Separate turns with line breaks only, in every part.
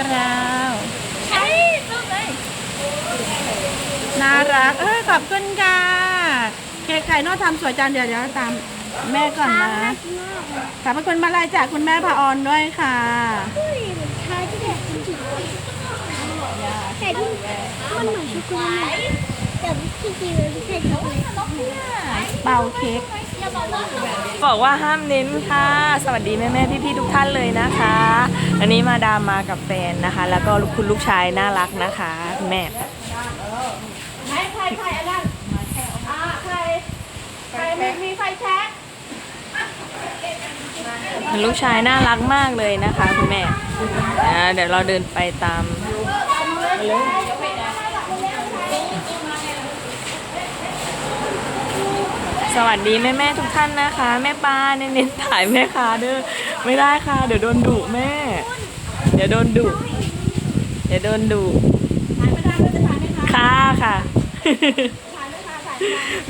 กราว
ใช่รูปเลย
น่ารักเอ้ยขอบคุณค่ะเค้กไก่นอกทำสวยจังเดี๋ยวเดี๋ยวตามแม่ก่อนนะขอบพระคุณมาลายจากคุณแม่พาออนด้วยค่ะ
อุ้ยทายที่แบบจริงๆแต่ที่มันเหมือนช็อกโกแลตแต่ที่จริงมันไม่ใช่ช็อกโกแลต
เป่าเค้ก
บอกว่าห้ามเน้นค่ะ สวัสดีแม่แม่พี่พี่ๆทุกท่านเลยนะคะ อันนี้มาดามมากับแฟนนะคะ แล้วก็คุณลูกชายน่ารักนะคะคุณแม่
ไหนใครใครอันนั้นอ่าใครใครมีมีไฟแช็ก
ลูกชายน่ารักมากเลยนะคะคุณแม่อ่าเดี๋ยวเราเดินไปตาม สวัสดีแม่แม่ทุกท่านนะคะ แม่ป้าเน้นๆถ่ายแม่ค้าเด้อไม่ได้ค่ะ เดี๋ยวโดนดุแม่ เดี๋ยวโดนดุเดี๋ยวโดนดุค่ะค่ะ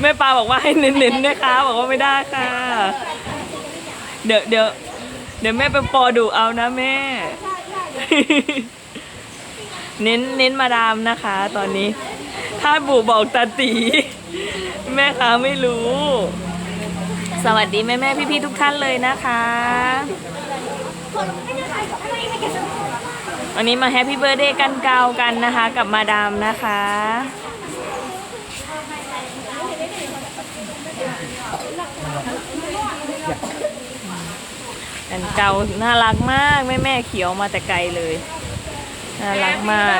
แม่ปาบอกว่าให้เน้นๆนะคะบอกว่าไม่ได้ค่ะ เดี๋ยวเดี๋ยวเดี๋ยวแม่เป็นปอดุเอานะแม่ เน้นเน้นมาดามนะคะ ตอนนี้ ถ้าบุบอกตาตีแม่ค้าไม่รู้ สวัสดีแม่แม่พี่พี่ทุกท่านเลยนะคะวันนี้มาแฮปปี้เบ t ร์เดย์กันเกากันนะคะ กับมาดามนะคะกันเกาน่ารักมากแม่แม่เขียวมาแต่ไกลเลย น่ารักมาก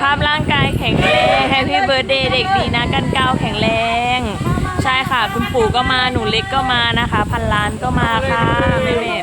ภาพร่างกายแข็งแรงแฮปปี้เบิร์ดเดย์เด็กดีนะกันเกาแข็งแรง ใช่ค่ะ คุณปู่ก็มาหนูเล็กก็มานะคะ พันล้านก็มาค่ะแม่แม่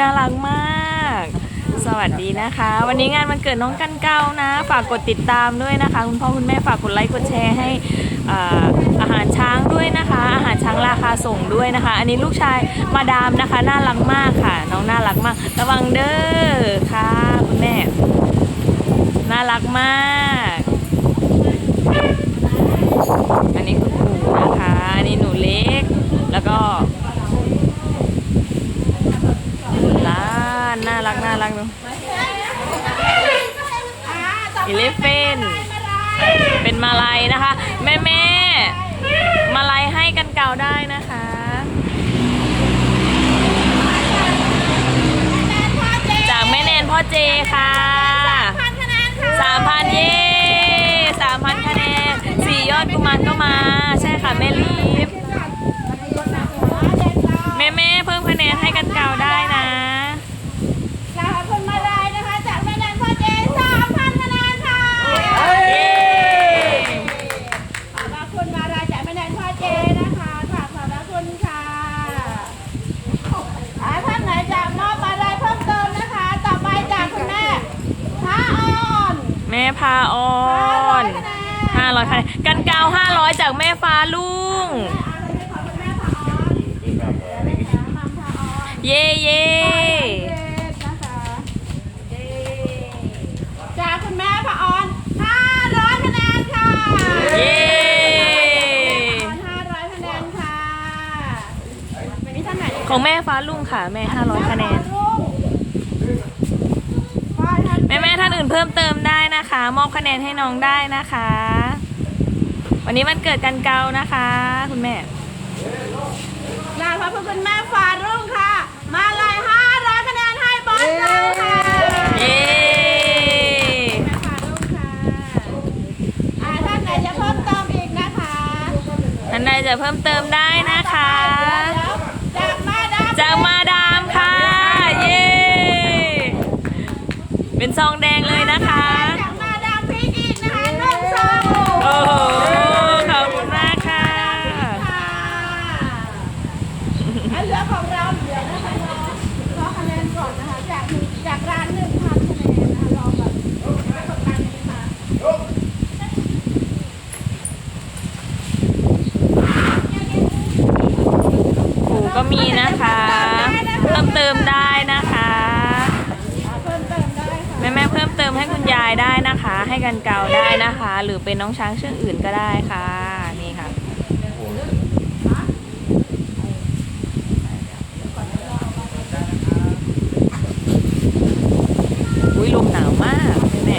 น่ารักมาก สวัสดีนะคะ วันนี้งานวันเกิดน้องกันเก้านะ ฝากกดติดตามด้วยนะคะ คุณพ่อคุณแม่ฝากกดไลค์กดแชร์ให้อาอาหารช้างด้วยนะคะ อาหารช้างราคาส่งด้วยนะคะ อันนี้ลูกชายมาดามนะคะ น่ารักมากค่ะ น้องน่ารักมาก ระวังเด้อค่ะคุณแม่น่ารักมาก อันนี้คุณปู่นะคะ อันนี้หนูเล็ก แล้วก็ล้านน่า รักน่ารักเนอะอีเลฟเฟนเป็นมาลัยนะคะ แม่แม่มาลัยให้กันเก่าได้นะคะจากแม่แนนพ่อเจค่ะสามพันเย่สามพันคะแนนสี่ยอดกุมารก็มา ใช่ค่ะแม่ลีฟแม่แม่ๆเพิ่มคะแนนให้กันเก่าได้นะ
ค่ะขอบคุณมาลายนะคะ จากแม่แดนพ่อเจสามพันคะแนนค่ะ
เย้
ขอบพระคุณมาลายจากแม่แดนพ่อเจนะคะค่ะขอบพระคุณค่ะอ่าท่านไหนจะมอบมาลายเพิ่มเติมนะคะ ต่อไปจากคุณแม่พระอ่อน
แม่ พาออ
500
น
คะแนน
ห้าร้อยคะแนนกันเกาห้าร้อยจากแม่ฟ้าลุง เย่เย่
จากคุณแม่พระออน500คะแนนค่ะ
เย่
500คะแนนค่ะ
ของแม่ฟ้าลุงค่ะ แม่500คะแนนแม่แม่ๆท่าน อื่นเพิ่มเติมได้นะคะ มอบคะแนนให้น้องได้นะคะ วันนี้มันเกิดกันเกานะคะ คุณแม่
ลาพระคุณแม่ฟารุ่งค่ะ มาลายห้าร้อยคะแนนให้บอสเราค่ะ
เย้
ฟารุ่งค่ะอ่าท่านไหนจะเพิ่มเติมอีกนะคะ
ท่านใดจะเพิ่มเติมได้นะคะ
แล้วจากมาดาม
จากมาดามค่ะ เย้ เป็นซองแดงเลย นะคะ
จากมาดามพีกอีกนะคะหนึ่งซอง
โอ้โห ขอบคุณมากค่ะ
ค่ะ อันเหลือของเราเดี๋ยวนะคะรอรอคะแนนก่อนนะคะ จากหนึ่งจากร้านหนึ่งพันคะแนนนะคะรอแบบประสบการณ์นี้ค่ะ
ผูก็มีนะคะ เพิ่มเติมได้นะคะ
เพิ่มเติมได้ค่ะ
แม่แม่ๆเพิ่มเติมให้คุณยายได้นะคะ ให้กันเกาได้นะคะ หรือเป็นน้องช้างเชือกอื่นก็ได้ค่ะ นี่ค่ะ อุ้ยลมหนาวมากแม่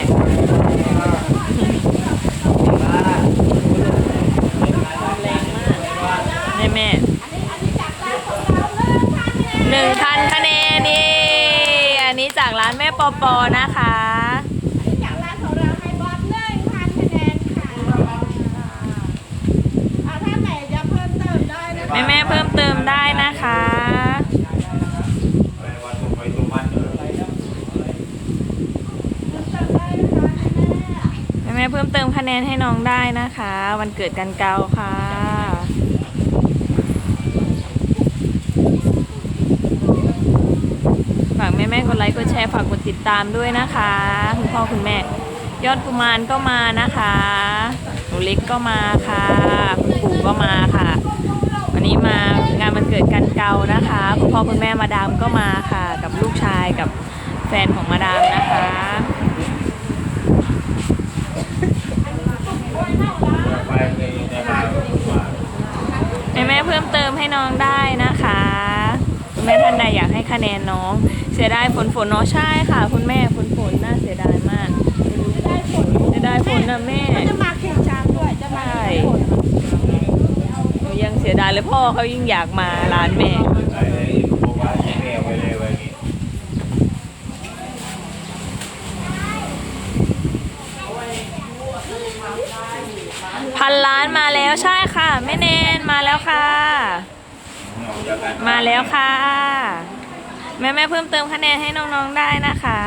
แม่แม่หนึ่งพันคะแนนนี่อันนี้จากร้านแม่ปอปอนะคะ
จากร้านของเราให้บอสหนึ่งพันคะแนนค่ะอ่าถ้าไหนจะเพิ่มเติมได้นะคะ
แม่แม่ๆเพิ่มเติมได้นะคะ แม่แม่ๆ เติมคะแนนให้น้องได้นะคะ วันเกิดกันเกาค่ะ ฝากแม่แม่ๆกดไลค์กดแชร์ฝากกดติดตามด้วยนะคะ คุณพ่อคุณแม่ ยอดกุมารก็มานะคะหนูเล็กก็มาค่ะ คุณปู่ก็มาค่ะ วันนี้มางานวันเกิดกันเกานะคะ คุณพ่อคุณแม่มาดามก็มาค่ะ กับลูกชายกับแฟนของมาดามนะคะ แม่แม่ๆเพิ่มเติมให้น้องได้นะคะคุณแม่ท่านใดอยากให้คะแนนน้อง เสียดายฝนฝนเนาะใช่ค่ะ คุณแม่ฝนฝนน่าเสียดายมาก
ได้ผล
เสียดายฝนนะแม่
จะมาเข่งช้างด้วยจะมา
ใช่หนูยังเสียดายเลยพ่อเขายิ่งอยากมาร้านแม่ พันล้านมาแล้วใช่ค่ะแม่แนนมาแล้วค่ะ มาแล้วค่ะ แม่แม่เพิ่มเติมคะแนนให้น้องๆได้นะคะ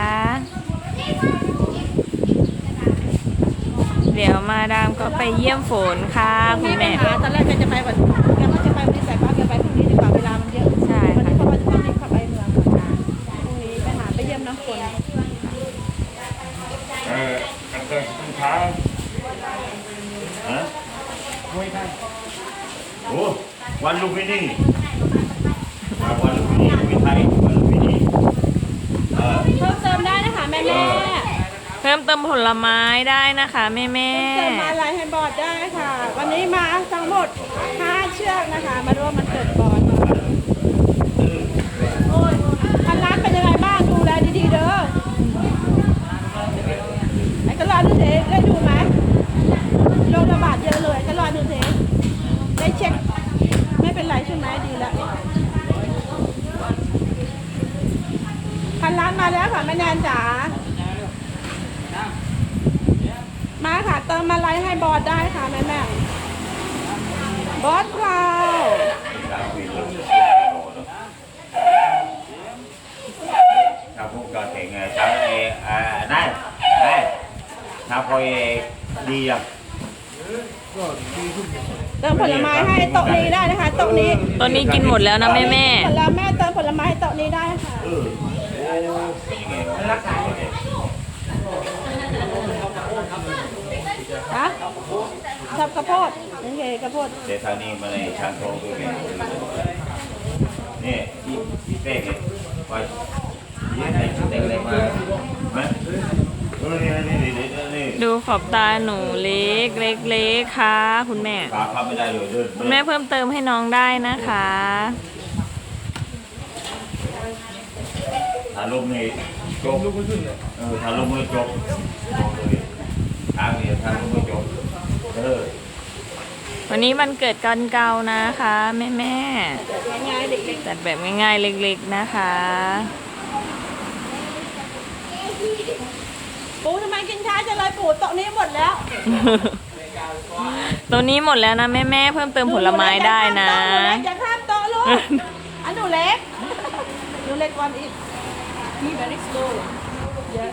เดี๋ยวมาดามก็ไปเยี่ยมฝนค่ะคุณแม่
ตอนแรกแกจะไปวันแกก็จะไปวันนี้แต่ป้าแกไปพรุ่งนี้ดีกว่าเวลามันเยอะ
ใช่
วัน
ค่ะ
นี้เขาว่าจะต้องรีบเข้าไปเมืองก่อนค่ะพรุ่งนี้ไปหาไปเยี่ยมน้องฝน
เออกันเกิดขึ้นเช้าฮะโอ้ วันลูกพินี่มาวันลูกพินี่ลูกพิไทยวันลูกพินี่เออ
เพิ่มเติมได้นะคะแม่แม่
เพิ่มเติมผลไม้ได้นะคะแม่แม่
เพิ่มเติมมาลายให้บอร์ดได้ค่ะ วันนี้มาทั้งหมด 5 เชือกนะคะ มาร่วมมันเกิดบอร์ดพันล้านเป็นยังไงบ้างดูแลดีๆเด้อไอ้ก็รอดูเทได้ดูไหมโรคระบาดเยอะเลยก็รอดูเทได้เช็ค ไม่เป็นไรใช่ไหมดีแล้วพันล้าน มาแล้วค่ะแม่แนนจ๋ามาค่ะเติมอะไรให้บอสได้ค่ะแม่แม่บอสเรา
ถ้าพวกเราแต่งงานช้างเออ่าได้ได้ถ้าพอเอดีอะ
เติมผลไม้ให้โต๊ะนี้ได้นะคะโต๊ะนี้
ต้นนี้กินหมดแล้วนะแม่แม่
ผลไม้เติมผลไม้ให้โต๊ะนี้ได้ค่ะ
เออโอ้เป็นยังไงรักษา
ฮะ ชอบกระโพดโอเคกระโพด
เดี๋ยวทางนี้มาในช้างทองด้วยกันนี่ที่ที่เต้เนี่ยไปเยี่ยมเลยเต้อะไรมาฮะเออนี่นี่นี่นี่นี่
ดูขอบตาหนูเล็กเล็กเล็กค่ะคุณแม่
ขาพับไม่ได้เลยเดิน
คุณแม่เพิ่มเติมให้น้องได้นะคะ
ถ้าลมนี่จบเออถ้าลมไม่จบบอกเลยทางนี้ถ้าลมไม่จบ เออ
วันนี้มันเกิดกันเกานะคะแม่แม่
ง่ายๆเด็ก
ๆจัดแบบง่ายๆเล็กๆนะคะ
ๆปูทำไมกินช้าจังเลยปูโต๊ะนี้หมดแล้ว
ตัวนี้หมดแล้วนะแม่แม่ๆเพิ่มเติมผลไม้ได้นะ
หนูเล็กอย่าข้ามโต๊ะลูกอันหนูเล็กหนูเล็กกว่าอีก He very slow